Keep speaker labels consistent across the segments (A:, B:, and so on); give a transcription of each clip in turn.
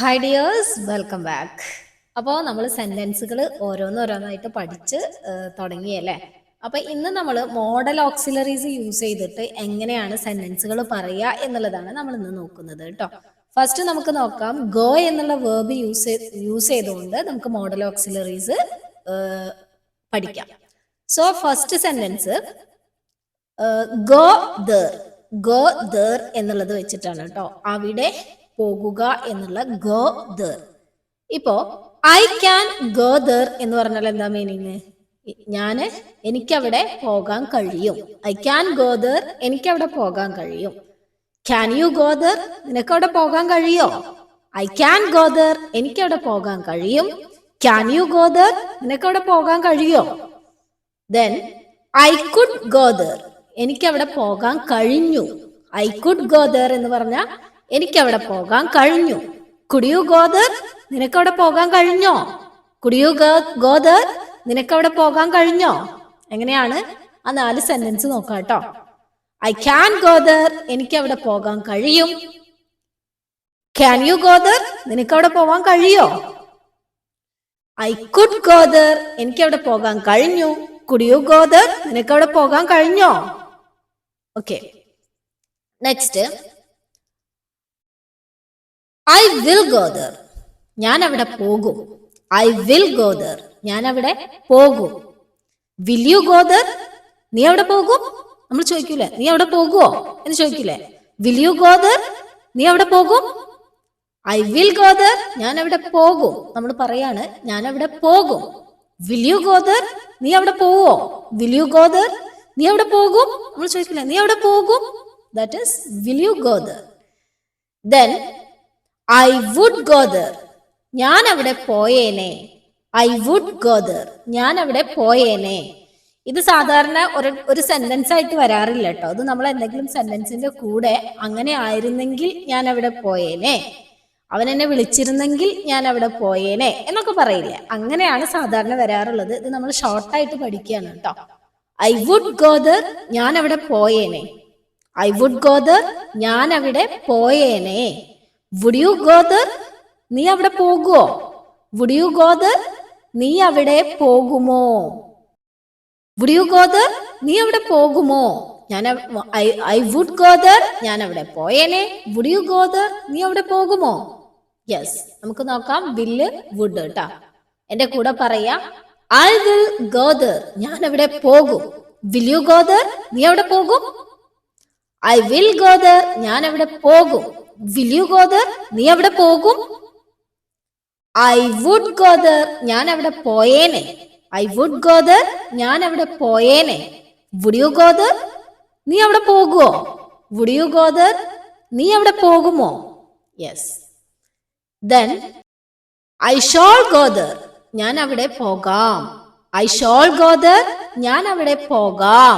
A: Hi dears welcome back അപ്പോൾ നമ്മൾ സെന്റൻസുകൾ ഓരോന്നോരോന്നായിട്ട് പഠിച്ച് തുടങ്ങിയല്ലേ? അപ്പൊ ഇന്ന് നമ്മൾ മോഡൽ ഓക്സിലറീസ് യൂസ് ചെയ്തിട്ട് എങ്ങനെയാണ് സെന്റൻസുകൾ പറയുക എന്നുള്ളതാണ് നമ്മൾ ഇന്ന് നോക്കുന്നത് കേട്ടോ ഫസ്റ്റ് നമുക്ക് നോക്കാം. ഗോ എന്നുള്ള വേർബ് യൂസ് യൂസ് ചെയ്തുകൊണ്ട് നമുക്ക് മോഡൽ ഓക്സിലറീസ് പഠിക്കാം. So first sentence go there go there എന്നുള്ളത് വെച്ചിട്ടാണ് കേട്ടോ അവിടെ പോകുക എന്നുള്ള ഗോ ദർ ഇപ്പോ ഐ ക്യാൻ ഗോ ദർ എന്ന് പറഞ്ഞാൽ എന്താ മീനിങ് ഞാൻ എനിക്കവിടെ പോകാൻ കഴിയും. ഐ ക്യാൻ ഗോ ദർ എനിക്കവിടെ പോകാൻ കഴിയും. ക്യാൻ യു ഗോ ദർ നിനക്കവിടെ പോകാൻ കഴിയോ? ഐ ക്യാൻ ഗോ ദർ എനിക്കവിടെ പോകാൻ കഴിയും. ക്യാൻ യു ഗോ ദർ നിനക്കവിടെ പോകാൻ കഴിയോ? Then I could go there എനിക്കവിടെ പോകാൻ കഴിഞ്ഞു. ഐ കുഡ് ഗോ ദർ എന്ന് പറഞ്ഞാൽ എനിക്ക് അവിടെ പോകാൻ കഴിഞ്ഞു. കുടിയു ഗോദർ നിനക്കവിടെ പോകാൻ കഴിഞ്ഞോ? കുടിയു ഗോദർ നിനക്കവിടെ പോകാൻ കഴിഞ്ഞോ? എങ്ങനെയാണ്? ആ നാല് സെന്റൻസ് നോക്കാട്ടോ. കേട്ടോ ഐ ക്യാൻ ഗോദർ എനിക്ക് അവിടെ പോകാൻ കഴിയും. ക്യാൻ യു ഗോദർ നിനക്ക് അവിടെ പോകാൻ കഴിയോ? ഐ കുഡ് ഗോദർ എനിക്ക് അവിടെ പോകാൻ കഴിഞ്ഞു. കുഡ് യു ഗോദർ നിനക്ക് അവിടെ പോകാൻ കഴിഞ്ഞോ? Okay next I will go there ഞാൻ അവിടെ പോകും. ഐ വിൽ ഗോദർ ഞാൻ അവിടെ പോകും. വിൽ യു ഗോദർ നീ അവിടെ പോകും? നമ്മൾ ചോദിക്കൂലേ? നീ അവിടെ പോകുമോ എന്ന് ചോദിക്കൂലേ? വിൽ യു ഗോദർ നീ അവിടെ പോകും? ഐ വിൽ ഗോദർ ഞാൻ അവിടെ പോകും. നമ്മൾ പറയാണ് ഞാൻ അവിടെ പോകും വിൽ യു ഗോദർ നീ അവിടെ പോവോ? വിൽ യു ഗോദർ നീ അവിടെ പോകും? നമ്മൾ ചോദിക്കില്ല നീ അവിടെ പോകും? That is will you go there then I would go there ഞാൻ അവിടെ പോയേനെ. ഐ വുഡ് ഗോദർ ഞാൻ അവിടെ പോയേനെ. ഇത് സാധാരണ ഒരു ഒരു സെന്റൻസ് ആയിട്ട് വരാറില്ല കേട്ടോ അത് നമ്മൾ എന്തെങ്കിലും സെന്റൻസിന്റെ കൂടെ അങ്ങനെ ആയിരുന്നെങ്കിൽ ഞാൻ അവിടെ പോയേനെ. അവൻ എന്നെ വിളിച്ചിരുന്നെങ്കിൽ ഞാൻ അവിടെ പോയേനെ എന്നൊക്കെ പറയില്ലേ? അങ്ങനെയാണ് സാധാരണ വരാറുള്ളത്. ഇത് നമ്മൾ ഷോർട്ടായിട്ട് പഠിക്കുകയാണ് കേട്ടോ ഐ വുഡ് ഗോദർ ഞാൻ അവിടെ പോയേനെ. ഐ വുഡ് ഗോദർ ഞാൻ അവിടെ പോയേനെ. വുഡ് യു ഗോദർ നീ അവിടെ പോകുമോ വുഡ് യു ഗോദർ നീ അവിടെ പോകുമോ? വുഡ് യു ഗോദർ നീ അവിടെ പോകുമോ? ഞാൻ ഐ വുഡ് ഗോദർ ഞാൻ അവിടെ പോയേനെ. വുഡ് യു ഗോദർ നീ അവിടെ പോകുമോ? യെസ് നമുക്ക് നോക്കാം. ബില്ല് വുഡ് കേട്ടാ എന്റെ കൂടെ പറയാ. ഐ വിൽ ഗോദർ ഞാൻ അവിടെ പോകും. വിൽ യു ഗോദർ നീ അവിടെ പോകും? ഐ വിൽ ഗോദർ ഞാൻ അവിടെ പോകും. വിൽ യു ഗോദർ നീ അവിടെ പോകും? ഐ വുഡ് ഗോദർ ഞാൻ അവിടെ പോയേനെ. ഐ വുഡ് ഗോദർ ഞാൻ അവിടെ പോയേനെ. വുഡ് യു ഗോദർ നീ അവിടെ പോകുമോ വുഡ് യു ഗോദർ നീ അവിടെ പോകുമോ? Yes then I shall go there ഞാൻ അവിടെ പോകാം. ഐ ഷോൾ ഗോദർ ഞാൻ അവിടെ പോകാം.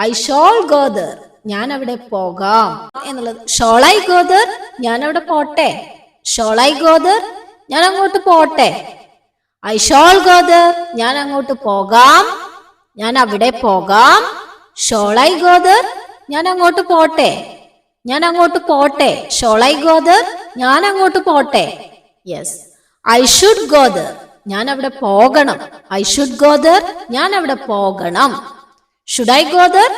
A: ഐ ഷോൾ ഗോദർ ഞാൻ അവിടെ പോകാം എന്നുള്ളത്. ഷോളായി ഗോദർ ഞാൻ അവിടെ പോട്ടെ. ഷോളായി ഗോദർ ഞാൻ അങ്ങോട്ട് പോട്ടെ. ഐ ഷോൾ ഗോദർ ഞാൻ അങ്ങോട്ട് പോകാം. ഞാൻ അവിടെ പോകാം. ഷോളായി ഗോദർ ഞാൻ അങ്ങോട്ട് പോട്ടെ. ഞാൻ അങ്ങോട്ട് പോട്ടെ. ഷോളായി ഗോദർ ഞാൻ അങ്ങോട്ട് പോട്ടെ. യെസ്. ഐ ഷുഡ് ഗോദർ ഞാൻ അവിടെ പോകണം. ഐ ഷുഡ് ഗോദർ ഞാൻ അവിടെ പോകണം. ഷുഡ് ഐ ഗോദർ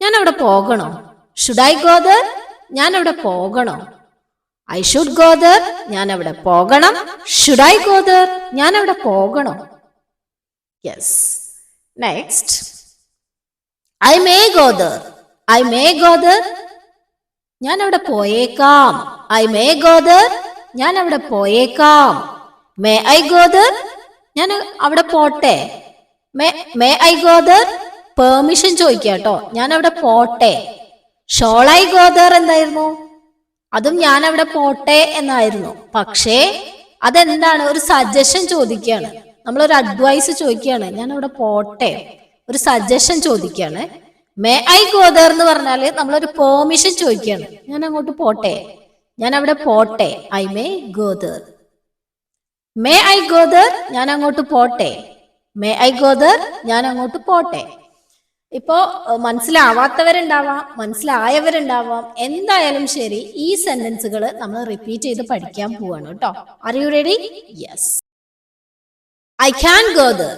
A: ഞാൻ അവിടെ പോകണോ. ഷുഡ് ഐ ഗോദർ ഞാൻ അവിടെ പോകണോ. ഐ ഷുഡ് ഗോദർ ഞാൻ അവിടെ പോകണം. ഷുഡ് ഐ ഗോദർ ഞാൻ അവിടെ പോകണോ. Yes next I may go there I may go there ഞാൻ അവിടെ പോയേക്കാം. ഐ മേ ഗോദർ ഞാൻ അവിടെ പോയേക്കാം. മേ ഐ ഗോദർ ഞാൻ അവിടെ പോട്ടെ. May may I go there permission ചോദിക്കാട്ടോ ഞാൻ അവിടെ പോട്ടെ. ഷോളായി ഗോദർ എന്തായിരുന്നു? അതും ഞാൻ അവിടെ പോട്ടെ എന്നായിരുന്നു. പക്ഷേ അതെന്താണ്? ഒരു സജഷൻ ചോദിക്കുകയാണ് നമ്മളൊരു അഡ്വൈസ് ചോദിക്കുകയാണ് ഞാൻ അവിടെ പോട്ടെ. ഒരു സജഷൻ ചോദിക്കുകയാണ് മേ ഐ ഗോദർ എന്ന് പറഞ്ഞാൽ നമ്മളൊരു പെർമിഷൻ ചോദിക്കുകയാണ് ഞാൻ അങ്ങോട്ട് പോട്ടെ. ഞാൻ അവിടെ പോട്ടെ I may go there may I go there ഞാൻ അങ്ങോട്ട് പോട്ടെ. മേ ഐ ഗോദർ ഞാൻ അങ്ങോട്ട് പോട്ടെ. ഇപ്പോ മനസ്സിലാവാത്തവരുണ്ടാവാം മനസ്സിലായവരുണ്ടാവാം എന്തായാലും ശരി ഈ സെന്റൻസുകൾ നമ്മൾ റിപ്പീറ്റ് ചെയ്ത് പഠിക്കാൻ പോവാണ് കേട്ടോ. Are you ready yes I can go there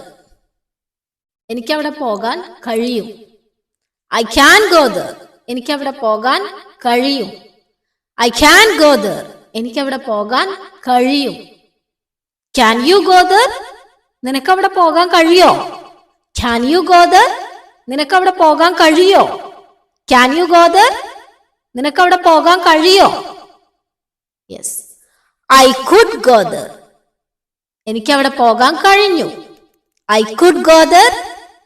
A: എനിക്ക് അവിടെ പോകാൻ കഴിയും. ഐ ക്യാൻ ഗോ ദർ എനിക്ക് അവിടെ പോകാൻ കഴിയും. ഐ ക്യാൻ ഗോ ദർ എനിക്ക് അവിടെ പോകാൻ കഴിയും. ക്യാൻ യു ഗോ ദർ നിനക്ക് അവിടെ പോകാൻ കഴിയോ? ക്യാൻ യു ഗോ ദർ നിനക്ക് അവിടെ പോകാൻ കഴിയോ? ക്യാൻ യു ഗോ ദർ നിനക്ക് അവിടെ പോകാൻ കഴിയോ? Yes I could go there എനിക്ക് അവിടെ പോകാൻ കഴിഞ്ഞു. ഐ കുഡ് ഗോ ദർ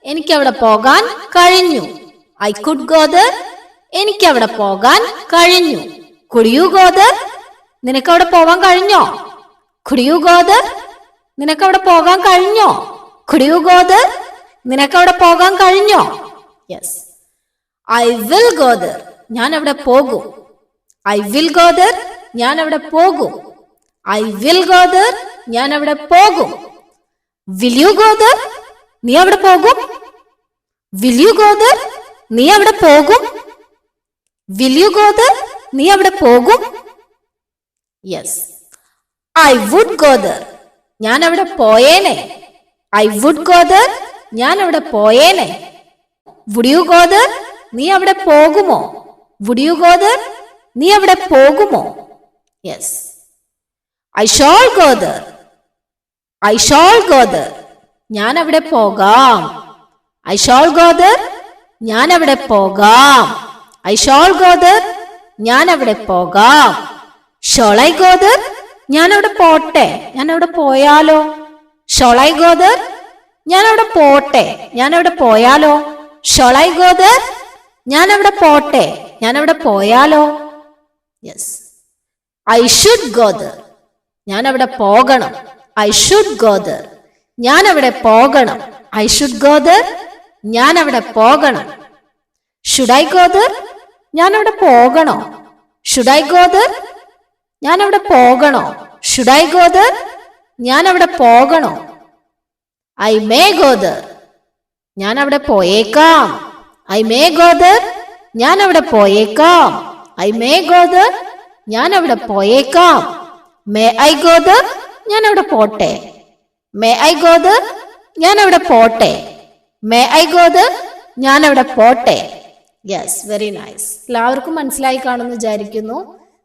A: എനിക്ക് അവിടെ പോകാൻ കഴിഞ്ഞു. ഐ കുഡ് ഗോ ദർ എനിക്ക് അവിടെ പോകാൻ കഴിഞ്ഞു. കുടിയു ഗോദർ നിനക്ക് അവിടെ പോകാൻ കഴിഞ്ഞോ? കുടിയു ഗോദർ നിനക്ക് അവിടെ പോകാൻ കഴിഞ്ഞോ? കുടിയു ഗോ ദർ നിനക്ക് അവിടെ പോകാൻ കഴിഞ്ഞോ? Yes I will go there ഞാൻ അവിടെ പോകും. ഐ വിൽ ഗോ ദർ ഞാൻ അവിടെ പോകും. ഐ വിൽ ഗോ ദർ ഞാൻ അവിടെ പോകും. വിൽ യു ഗോ ദർ നീ അവിടെ പോകും? വിൽ യു ഗോ ദർ നീ അവിടെ പോകും? വിൽ യു ഗോ ദർ നീ അവിടെ പോകും? Yes I would go there ഞാൻ അവിടെ പോയേനെ. ഐ വുഡ് ഗോ ദർ ഞാൻ അവിടെ പോയേനെ. വുഡ് യു ഗോ ദർ നീ അവിടെ പോകുമോ? വുഡ് യു ഗോ ദർ നീ അവിടെ പോകുമോ? Yes I shall go there I shall go there ഞാൻ അവിടെ പോകാം. ഐ ഷോൾ ഗോ ദർ ഞാൻ അവിടെ പോകാം. ഐ ഷോൾ ഗോ ദർ ഞാൻ അവിടെ പോകാം ഷോളൈ ഗോദർ ഞാൻ അവിടെ പോട്ടെ. ഞാൻ അവിടെ പോയാലോ ഷോളൈ ഗോ ദർ ഞാൻ അവിടെ പോട്ടെ. ഞാൻ അവിടെ പോയാലോ? ഷൊളൈ ഗോ ദർ ഞാൻ അവിടെ പോട്ടെ. ഞാൻ അവിടെ പോയാലോ? Yes I should go there ഞാൻ അവിടെ പോകണം. ഐ ഷുഡ് ഗോ ദർ ഞാൻ അവിടെ പോകണം. ഐ ഷുഡ് ഗോ ദർ ഞാൻ അവിടെ പോകണം. ഷുഡ് ഐ ഗോ ഞാൻ അവിടെ പോകണോ? ഷുഡ് ഐ ഗോ ഞാൻ അവിടെ പോകണോ? ഷുഡ് ഐ ഗോ ഞാൻ അവിടെ പോകണോ? ഐ മേ ഗോദർ ഞാൻ അവിടെ പോയേക്കാം. ഐ മേ ഗോദർ ഞാൻ അവിടെ പോയേക്കാം. ഐ മേ ഗോദർ ഞാൻ അവിടെ പോയേക്കാം. മേ ഐ ഗോദർ ഞാൻ അവിടെ പോട്ടെ. മേ ഐ ഗോദർ ഞാൻ അവിടെ പോട്ടെ. മേ ഐ ഗോദർ ഞാൻ അവിടെ പോട്ടെ. യെസ് വെരി നൈസ് എല്ലാവർക്കും മനസ്സിലായി കാണുമെന്ന് വിചാരിക്കുന്നു.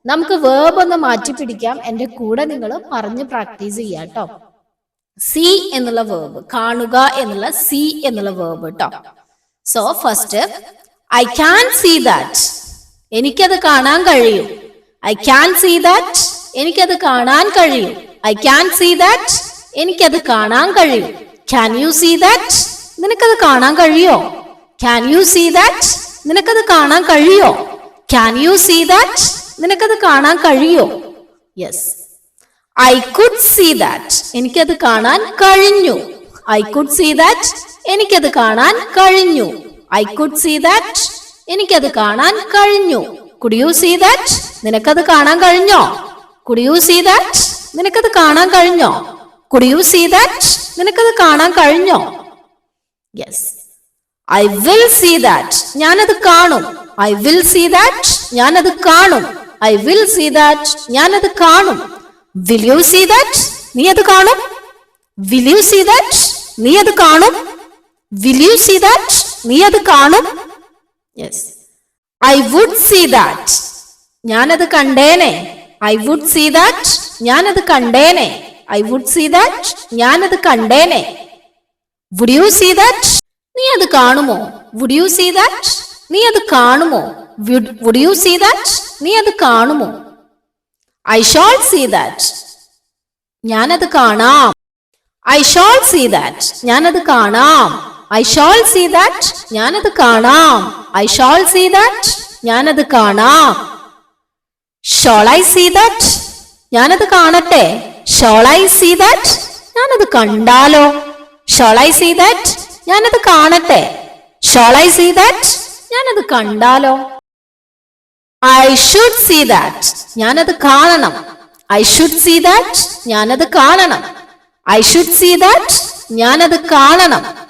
A: നമുക്ക് വേബ് ഒന്ന് മാറ്റി പിടിക്കാം എന്റെ കൂടെ നിങ്ങൾ പറഞ്ഞ് പ്രാക്ടീസ് ചെയ്യാം കേട്ടോ. സി എന്നുള്ള വേർബ് കാണുക എന്നുള്ള സി എന്നുള്ള വേർബ് കേട്ടോ so first I can see that എനിക്കത് കാണാൻ കഴിയും. ഐ ക്യാൻ സീ ദാറ്റ് എനിക്കത് കാണാൻ കഴിയും. ഐ ക്യാൻ സീ ദാറ്റ് എനിക്കത് കാണാൻ കഴിയും. ക്യാൻ യു സീ ദാറ്റ് നിനക്കത് കാണാൻ കഴിയോ? ക്യാൻ യു സീ ദാറ്റ് നിനക്കത് കാണാൻ കഴിയോ? ക്യാൻ യു സീ ദാറ്റ് നിനക്കത് കാണാൻ കഴിയോ? Yes I could see that എനിക്കത് കാണാൻ കഴിഞ്ഞു. ഐ കുഡ് സീ ദാറ്റ് എനിക്കത് കാണാൻ കഴിഞ്ഞു. ഐ കുഡ് സീ ദാറ്റ് എനിക്കത് കാണാൻ കഴിഞ്ഞു. കുഡ് യു സീ ദാറ്റ് നിനക്കത് കാണാൻ കഴിഞ്ഞോ? കുഡ് യു സീ ദാറ്റ് നിനക്കത് കാണാൻ കഴിഞ്ഞോ? കുഡ് യു സീ ദാറ്റ് നിനക്കത് കാണാൻ കഴിഞ്ഞോ? Yes I will see that ഞാനത് കാണും. ഐ വിൽ സീ ദാറ്റ് ഞാനത് കാണും. ഐ വിൽ സീ ദാറ്റ് ഞാനത് കാണും. വിൽ യു സീ ദാറ്റ് നീ അത് കാണും. വിൽ യു സീ ദാറ്റ് നീ അത് കാണും. വിൽ യു സീ ദാറ്റ് നീ അത് കാണും. Yes I would see that ഞാനത് കണ്ടേനെ. ഐ വുഡ് സീ ദാറ്റ് ഞാനത് കണ്ടേനെ. ഐ വുഡ് സീ ദാറ്റ് ഞാനത് കണ്ടേനെ. വുഡ് യു സീ ദാറ്റ് നീ അത് കാണുമോ? വുഡ് യു സീ ദാറ്റ് നീ അത് കാണുമോ? വുഡ് യു സീ ദാറ്റ് നീ അത് കാണുമോ? ഐ ഷോൾ സീ ദാറ്റ് ഞാനത് കാണാം. ഐ ഷോൾ സീ ദാറ്റ് ഞാനത് കാണാം. ഐ ഷോൾ സീ ദാറ്റ് ഞാനത് കാണാം. ഐ ഷോൾ സീ ദാറ്റ് ഞാനത് കാണാം. ഷോൾ ഐ സീ ദാറ്റ് ഞാനത് കാണട്ടെ. ഷോൾ ഐ സീ ദാറ്റ് ഞാനത് കണ്ടാലോ. ഷോൾ ഐ സീ ദാറ്റ് ഞാനത് കാണട്ടെ. ഷോൾ ഐ സീ ദാറ്റ് ഞാനത് കണ്ടാലോ. ഐ ഷുഡ് സീ ദാറ്റ് ഞാനത് കാണണം. ഐ ഷുഡ് സീ ദാറ്റ് ഞാനത് കാണണം. ഐ ഷുഡ് സീ ദാറ്റ് ഞാനത് കാണണം.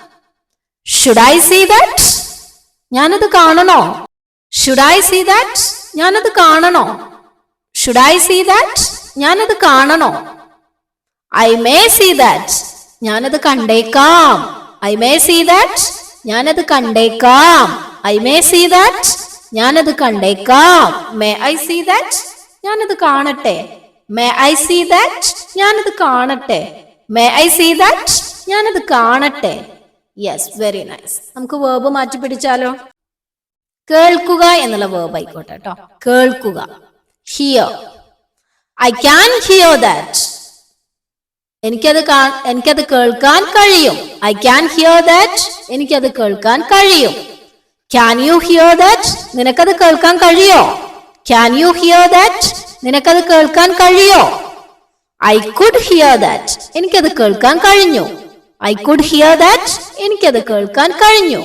A: ഷുഡ് ഐ സീ ദാറ്റ് ഞാനത് കാണണോ? ഷുഡ് ഐ സീ ദാറ്റ് ഞാനത് കാണണോ? ഷുഡ് ഐ സീ ദാറ്റ് ഞാനത് കാണണോ? ഐ മേ സീ ദാറ്റ് ഞാനത് കണ്ടേക്കാം. ഐ മേ സീ ദാറ്റ് ഞാനത് കണ്ടേക്കാം. ഐ മേ സീ ദാറ്റ് ഞാനത് കണ്ടേക്കാം. മേ ഐ സീ ദാറ്റ് ഞാനത് കാണട്ടെ? മേ ഐ സീ ദാറ്റ് ഞാനത് കാണട്ടെ. മേ ഐ സീ ദാറ്റ് ഞാനത് കാണട്ടെ. യെസ് വെരി നൈസ് നമുക്ക് വേർബ് മാറ്റി പിടിച്ചാലോ? കേൾക്കുക എന്നുള്ള വേർബ് ആയിക്കോട്ടെ കേട്ടോ കേൾക്കുക. Hear I can hear that എനിക്കത് എനിക്കത് കേൾക്കാൻ കഴിയും. ഐ ക്യാൻ ഹിയർ ദാറ്റ് എനിക്കത് കേൾക്കാൻ കഴിയും. ക്യാൻ യു ഹിയർ ദാറ്റ് നിനക്കത് കേൾക്കാൻ കഴിയോ? ക്യാൻ യു ഹിയർ ദാറ്റ് നിനക്കത് കേൾക്കാൻ കഴിയോ? ഐ കുഡ് ഹിയർ ദാറ്റ് എനിക്കത് കേൾക്കാൻ കഴിഞ്ഞു. ഐ കുഡ് ഹിയർ ദാറ്റ് എനിക്കത് കേൾക്കാൻ കഴിഞ്ഞു.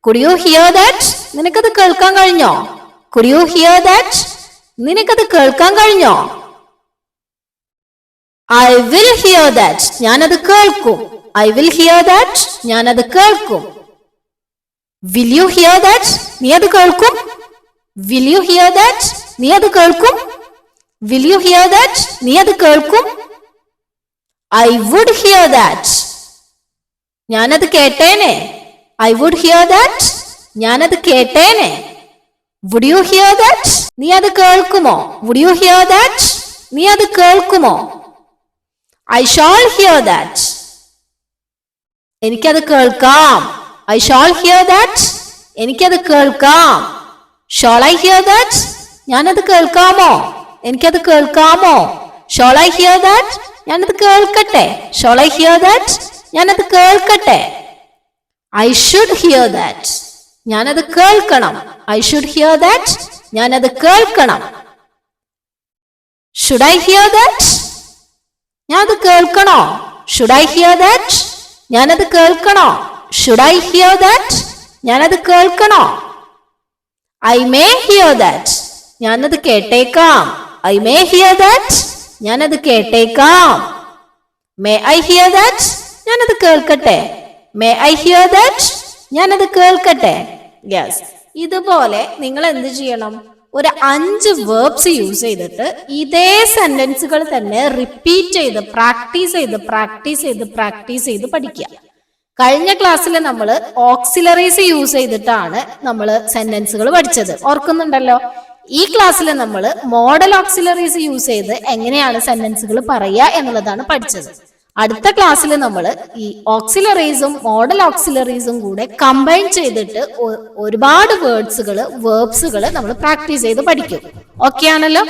A: കുഡ് യു ഹിയർ ദാറ്റ് നിനക്കത് കേൾക്കാൻ കഴിഞ്ഞോ? കുഡ് യു ഹിയർ ദാറ്റ് നിനക്കത് കേൾക്കാൻ കഴിഞ്ഞോ? ഐ വിൽ ഹിയർ ദാറ്റ് ഞാനത് കേൾക്കും. ഐ വിൽ ഹിയർ ദാറ്റ് ഞാനത് കേൾക്കും. വിൽ യു ഹിയർ ദാറ്റ് നീ അത് കേൾക്കും? വിൽ യു ഹിയർ ദാറ്റ് നീ അത് കേൾക്കും. വിൽ യു ഹിയർ ദാറ്റ് നീ അത് കേൾക്കും. ഐ വുഡ് ഹിയർ ദാറ്റ് ഞാനത് കേട്ടേനെ. ഐ വുഡ് ഹിയർ ദാറ്റ് ഞാനത് കേട്ടേനെ. വുഡ് യു ഹിയർ ദാറ്റ് നീ അത് കേൾക്കുമോ? വുഡ് യു ഹിയർ ദാറ്റ് നീ അത് കേൾക്കുമോ? ഐ ഷാൾ ഹിയർ ദാറ്റ് എനിക്കത് കേൾക്കാം. ഐ ഷാൾ ഹിയർ ദാറ്റ് എനിക്കത് കേൾക്കാം. ഷോൾ ഐ ഹിയർ ദാറ്റ് ഞാനത് കേൾക്കാമോ? എനിക്കത് കേൾക്കാമോ? ഷോൾ ഐ ഹിയർ ദാറ്റ് ഞാനത് കേൾക്കട്ടെ. ഷോൾ ഐ ഹിയർ ദാറ്റ് ഞാനത് കേൾക്കട്ടെ. ഐ ഷുഡ് ഹിയർ ദാറ്റ് ഞാനത് കേൾക്കണം. ഐ ഷുഡ് ഹിയർ ദാറ്റ് ഞാനത് കേൾക്കണം. ഷുഡ് ഐ ഹിയർ ദാറ്റ് ഞാനത് കേൾക്കണോ? ഷുഡ് ഐ ഹിയർ ദാറ്റ് ഞാനത് കേൾക്കണോ? ഷുഡ് ഐ ഹിയർ ദാറ്റ് ഞാനത് കേൾക്കണോ? ഐ മേ ഹിയർ ദാറ്റ് ഞാനത് കേട്ടേക്കാം. ഐ മേ ഹിയർ ദാറ്റ് ഞാനത് കേട്ടേക്കാം. മേ ഐ ഹിയർ ദാറ്റ് ഞാനത് കേൾക്കട്ടെ. മേ ഐ ഹിയർ ദാറ്റ് ഞാനത് കേൾക്കട്ടെ. യെസ് ഇതുപോലെ നിങ്ങൾ എന്ത് ചെയ്യണം? ഒരു അഞ്ച് വേർബ്സ് യൂസ് ചെയ്തിട്ട് ഇതേ സെന്റൻസുകൾ തന്നെ റിപ്പീറ്റ് ചെയ്ത് പ്രാക്ടീസ് ചെയ്ത് പ്രാക്ടീസ് ചെയ്ത് പ്രാക്ടീസ് ചെയ്ത് പഠിക്കുക. കഴിഞ്ഞ ക്ലാസ്സിൽ നമ്മൾ ഓക്സിലറീസ് യൂസ് ചെയ്തിട്ടാണ് നമ്മൾ സെന്റൻസുകൾ പഠിച്ചത്. ഓർക്കുന്നുണ്ടല്ലോ? ഈ ക്ലാസ്സിൽ നമ്മൾ മോഡൽ ഓക്സിലറീസ് യൂസ് ചെയ്ത് എങ്ങനെയാണ് സെന്റൻസുകൾ പറയുക എന്നുള്ളതാണ് പഠിച്ചത്. അടുത്ത ക്ലാസ്സിൽ നമ്മൾ ഈ ഓക്സിലറീസും മോഡൽ ഓക്സിലറീസും കൂടെ കമ്പൈൻ ചെയ്തിട്ട് ഒരുപാട് വേർഡ്സുകൾ വേർബ്സുകൾ നമ്മൾ പ്രാക്ടീസ് ചെയ്ത് പഠിക്കും. ഓക്കെ ആണല്ലോ?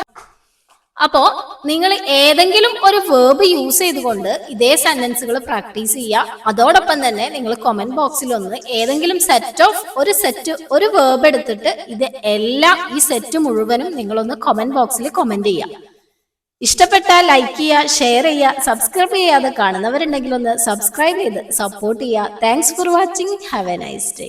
A: അപ്പോ നിങ്ങൾ ഏതെങ്കിലും ഒരു വേർബ് യൂസ് ചെയ്തുകൊണ്ട് ഇതേ സെന്റൻസുകൾ പ്രാക്ടീസ് ചെയ്യുക അതോടൊപ്പം തന്നെ നിങ്ങൾ കൊമന്റ് ബോക്സിൽ ഒന്ന് ഏതെങ്കിലും സെറ്റ് ഓഫ് ഒരു സെറ്റ് ഒരു വേർബ് എടുത്തിട്ട് ഇത് എല്ലാം ഈ സെറ്റ് മുഴുവനും നിങ്ങളൊന്ന് കൊമന്റ് ബോക്സിൽ കൊമന്റ് ചെയ്യുക ഇഷ്ടപ്പെട്ടാൽ ലൈക്ക് ചെയ്യുക ഷെയർ ചെയ്യുക സബ്സ്ക്രൈബ് ചെയ്യാതെ കാണുന്നവരുണ്ടെങ്കിൽ ഒന്ന് സബ്സ്ക്രൈബ് ചെയ്ത് സപ്പോർട്ട് ചെയ്യുക thanks for watching have a nice day